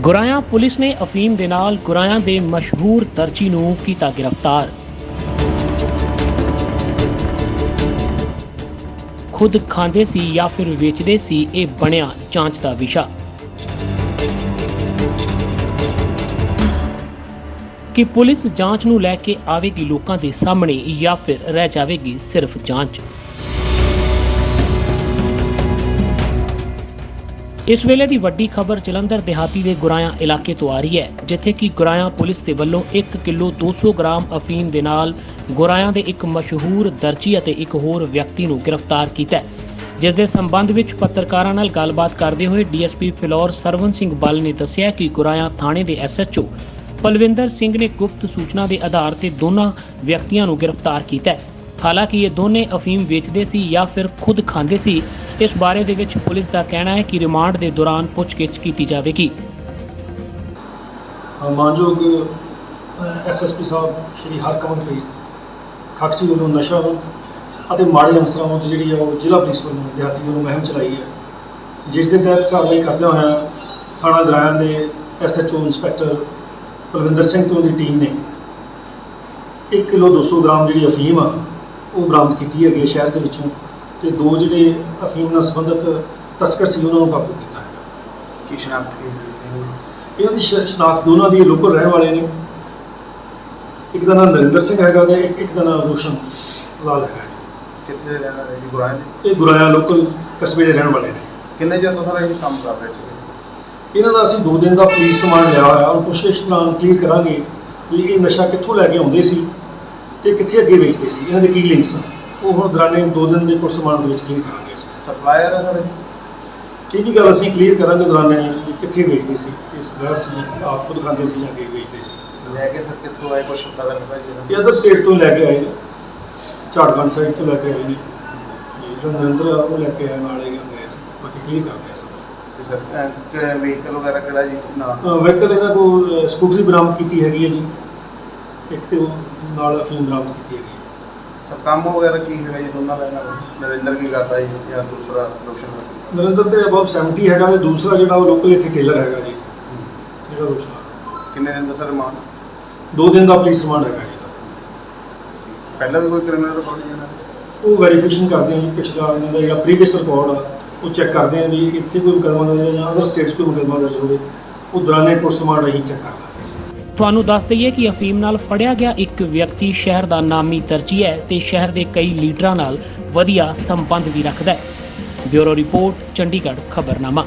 ਗੁਰਾਇਆ police ਨੇ ਅਫੀਮ ਦੇ ਨਾਲ ਗੁਰਾਇਆ ਦੇ ਮਸ਼ਹੂਰ ਦਰਜੀ ਨੂੰ ਕੀਤਾ ਗ੍ਰਿਫਤਾਰ। ਖੁਦ ਖਾਂਦੇ ਸੀ ਜਾਂ ਫਿਰ ਵੇਚਦੇ ਸੀ, ਇਹ ਬਣਿਆ ਜਾਂਚ ਦਾ ਵਿਸ਼ਾ। ਕਿ ਪੁਲਿਸ ਜਾਂਚ ਨੂੰ ਲੈ ਕੇ ਆਵੇਗੀ ਲੋਕਾਂ ਦੇ ਸਾਹਮਣੇ ਜਾਂ ਫਿਰ ਰਹਿ ਜਾਵੇਗੀ ਸਿਰਫ ਜਾਂਚ। ਇਸ ਵੇਲੇ ਦੀ ਵੱਡੀ ਖਬਰ ਜਲੰਧਰ, ਦਿਹਾਤੀ ਦੇ ਗੁਰਾਇਆ ਇਲਾਕੇ ਤੋਂ ਆ ਰਹੀ ਹੈ, ਜਿੱਥੇ ਕਿ ਗੁਰਾਇਆ ਪੁਲਿਸ ਦੇ ਵੱਲੋਂ 1 ਕਿਲੋ 200 ਗ੍ਰਾਮ ਅਫੀਮ ਦੇ ਨਾਲ ਗੁਰਾਇਆ ਦੇ ਇੱਕ ਮਸ਼ਹੂਰ ਦਰਜੀ ਅਤੇ ਇੱਕ ਹੋਰ ਵਿਅਕਤੀ ਨੂੰ ਗ੍ਰਿਫਤਾਰ ਕੀਤਾ ਜਿਸ ਦੇ ਸੰਬੰਧ ਵਿੱਚ ਪੱਤਰਕਾਰਾਂ ਨਾਲ ਗੱਲਬਾਤ ਕਰਦੇ ਹੋਏ ਡੀਐਸਪੀ ਫਿਲੌਰ ਸਰਵਨ ਸਿੰਘ ਬਲ ਨੇ ਦੱਸਿਆ ਕਿ ਗੁਰਾਇਆ ਥਾਣੇ ਦੇ ਐਸਐਚਓ ਪਲਵਿੰਦਰ ਸਿੰਘ ਨੇ ਗੁਪਤ ਸੂਚਨਾ ਦੇ ਆਧਾਰ ਤੇ ਦੋਨਾਂ ਵਿਅਕਤੀਆਂ ਨੂੰ ਗ੍ਰਿਫਤਾਰ ਕੀਤਾ ਹੈ। ਹਾਲਾਂਕਿ ਇਹ ਦੋਨੇ ਅਫੀਮ ਵੇਚਦੇ ਸੀ ਜਾਂ ਫਿਰ ਖੁਦ ਖਾਂਦੇ ਸੀ ਇਸ ਬਾਰੇ ਦੇ ਵਿੱਚ ਪੁਲਿਸ ਦਾ ਕਹਿਣਾ ਹੈ ਕਿ ਰਿਮਾਂਡ ਦੇ ਦੌਰਾਨ ਪੁੱਛਗਿੱਛ ਕੀਤੀ ਜਾਵੇਗੀ। ਅ, ਮਾਨਯੋਗ ਐਸਐਸਪੀ ਸਾਹਿਬ ਸ਼੍ਰੀ ਹਰਕਮਲਪ੍ਰੀਤ ਖਾਕਸੀ ਵੱਲੋਂ ਨਸ਼ਾ ਅਤੇ ਮਾੜੇ ਅਨਸਰਾਂ ਵਿਰੁੱਧ ਜਿਹੜੀ ਆ ਉਹ ਜ਼ਿਲ੍ਹਾ ਪੁਲਿਸ ਵੱਲੋਂ ਵਿਦਿਆਰਥੀ ਵੱਲੋਂ ਮੁਹਿੰਮ ਚਲਾਈ ਹੈ। ਜਿਸ ਦੇ ਤਹਿਤ ਕਾਰਵਾਈ ਕਰਦਿਆਂ ਹੋਇਆ ਥਾਣਾ ਦਰਾਇਆਂ ਦੇ ਐਸਐਚਓ ਇੰਸਪੈਕਟਰ ਕੁਲਵਿੰਦਰ ਸਿੰਘ ਤੋਂ ਦੀ ਟੀਮ ਨੇ 1 ਕਿਲੋ 200 ਗ੍ਰਾਮ ਜਿਹੜੀ ਅਫੀਮ ਆ ਉਹ ਬਰਾਮਦ ਕੀਤੀ ਹੈਗੀ ਹੈ ਸ਼ਹਿਰ ਦੇ ਵਿੱਚੋਂ ਤੇ ਦੋ ਜਿਹੜੇ ਅਫੀਮ ਨਾਲ ਸੰਬੰਧਿਤ ਤਸਕਰ ਸੀ ਉਹਨਾਂ ਨੂੰ ਕਾਬੂ ਕੀਤਾ ਹੈ। ਕੀ ਸ਼ਨਾਖਤ ਕੀ ਇਹਨਾਂ ਦੀ ਸ਼- ਸ਼ਨਾਖਤ ਦੋਨਾਂ ਦੀ ਲੋਕਲ ਰਹਿਣ ਵਾਲੇ ਨੇ। ਇੱਕ ਦਾ ਨਾਮ ਨਰਿੰਦਰ ਸਿੰਘ ਹੈਗਾ ਤੇ ਇੱਕ ਦਾ ਨਾਮ ਰੋਸ਼ਨ ਲਾਲ ਹੈਗਾ। ਕਿੱਥੇ ਦੇ ਰਹਿਣ ਵਾਲੇ ਜੀ ਗੁਰਾਂ ਦੇ? ਇਹ ਗੁਰਾਇਆ ਲੋਕਲ ਕਸਬੇ ਦੇ ਰਹਿਣ ਵਾਲੇ ਨੇ। ਕਿੰਨੇ ਚਿਰ ਤੋਂ ਸਾਰਾ ਇਹ ਕੰਮ ਕਰ ਰਹੇ ਸੀ? ਇਹਨਾਂ ਦਾ ਅਸੀਂ 2 ਦਿਨ ਦਾ ਪੁਲਿਸ ਰਿਮਾਂਡ ਲਿਆ ਹੋਇਆ ਔਰ ਪੁੱਛਗਿੱਛ ਦੌਰਾਨ ਕਲੀਅਰ ਕਰਾਂਗੇ ਵੀ ਇਹ ਨਸ਼ਾ ਕਿੱਥੋਂ ਲੈ ਕੇ ਆਉਂਦੇ ਸੀ। ਤੇ ਕਿੱਥੇ ਅੱਗੇ ਵੇਚਦੇ ਸੀ? ਇਹਨਾਂ ਦੇ ਕੀ ਲਿੰਕਸ ਆ? ਉਹ ਹੁਣ ਦੌਰਾਨੇ 2 ਦਿਨ ਦੇ ਪੁਲਿਸ ਰਿਮਾਂਡ ਦੇ ਵਿੱਚ ਕਲੀਅਰ ਕਰਾਂਗੇ ਅਸੀਂ। ਸਪਲਾਇਰ ਹੈ ਸਰ? ਇਹ ਵੀ ਗੱਲ ਅਸੀਂ ਕਲੀਅਰ ਕਰਾਂਗੇ ਦੌਰਾਨੇ ਕਿੱਥੇ ਵੇਚਦੇ ਸੀ? ਇਸ ਗੈਰ ਸੀ ਜੀ ਆਪ ਖੁਦ ਖਾਂਦੇ ਸੀ ਜਾਂ ਅੱਗੇ ਵੇਚਦੇ ਸੀ। ਲੈ ਕੇ ਸਰ ਕਿੱਥੋਂ ਆਏ? ਕੁਛ ਪਤਾ ਲੱਗਦਾ ਜੀ ਇਹ ਅਦਰ ਸਟੇਟ ਤੋਂ ਲੈ ਕੇ ਆਏ ਨੇ। ਝਾੜਖੰਡ ਸਾਈਡ ਤੋਂ ਲੈ ਕੇ ਆਏ ਨੇ। ਜੀ, ਜਿਹੜਾ ਨਰਿੰਦਰ ਆ ਉਹ ਲੈ ਕੇ ਆਏ ਨਾਲ ਹੀ ਗਏ ਸੀ। ਬਾਕੀ ਕਲੀਅਰ ਕਰਦੇ ਆ ਸਭ। ਤੇ ਸਰ ਕਿਹੜਾ ਵਹੀਕਲ ਵਗੈਰਾ ਕਿਹੜਾ ਜੀ? ਨਾ ਵਹੀਕਲ ਇਹਨਾਂ ਕੋਲ ਸਕੂਟਰੀ ਬਰਾਮਦ ਕੀਤੀ ਹੈਗੀ ਹੈ ਜੀ। ਇੱਕ ਤੇ ਉਹ ਨਾਲ ਅਫੀਮ ਬਰਾਮਦ ਕੀਤੀ ਹੈਗੀ। ਹੈ ਸਰ ਕੰਮ ਵਗੈਰਾ ਕੀ ਹੈਗਾ ਜੀ ਦੋਨਾਂ ਦਾ ਇਹਨਾਂ ਦਾ? ਨਰਿੰਦਰ ਕੀ ਕਰਦਾ ਜੀ ਜਾਂ ਦੂਸਰਾ ਰੋਸ਼ਨ ਨਰਿੰਦਰ ਤੇ ਅਬਾਊਟ 70 ਹੈਗਾ ਤੇ ਦੂਸਰਾ ਜਿਹੜਾ ਉਹ ਲੋਕਲ ਇੱਥੇ ਟੇਲਰ ਹੈਗਾ ਜੀ। ਜਿਹੜਾ ਰੋਸ਼ਨ ਕਿੰਨੇ ਦਿਨ ਦਾ ਸਰ ਰਿਮਾਂਡ? ਦੋ ਦਿਨ ਦਾ ਪੁਲਿਸ ਰਿਮਾਂਡ ਹੈਗਾ ਜੀ। ਪਹਿਲਾਂ ਵੀ ਕੋਈ ਕ੍ਰਿਮੀਨਲ ਰਿਕਾਰਡ ਨਹੀਂ ਇਹਨਾਂ ਦਾ? ਉਹ ਵੈਰੀਫਿਕੇਸ਼ਨ ਕਰਦੇ ਆ ਜੀ ਪਿਛਲਾ ਇਹਨਾਂ ਦਾ ਜਿਹੜਾ ਪ੍ਰੀਵੀਅਸ ਰਿਕਾਰਡ ਆ ਉਹ ਚੈੱਕ ਕਰਦੇ ਆ ਵੀ ਇੱਥੇ ਕੋਈ ਮੁਕੱਦਮਾ ਦਰਜ ਹੈ ਜਾਂ ਅਦਰ ਸਟੇਟਸ ਕੋਈ ਮੁਕੱਦਮਾ ਦਰਜ ਹੋਵੇ। ਉਹ ਦੌਰਾਨੇ ਪੁਲਿਸ ਰਿਮਾਂਡ ਅਸੀਂ ਚੈੱਕ ਕਰ ਲਾਂਗੇ ਜੀ। ਤੁਹਾਨੂੰ ਦੱਸ ਦਈਏ ਕਿ ਅਫੀਮ ਨਾਲ ਫੜਿਆ ਗਿਆ ਇੱਕ ਵਿਅਕਤੀ ਸ਼ਹਿਰ ਦਾ ਨਾਮੀ ਤਰਜੀਹ ਹੈ ਤੇ ਸ਼ਹਿਰ ਦੇ ਕਈ ਲੀਡਰਾਂ ਨਾਲ ਵਧੀਆ ਸੰਬੰਧ ਵੀ ਰੱਖਦਾ ਹੈ। Bureau report, Chandigarh, ਖਬਰਨਾਮਾ।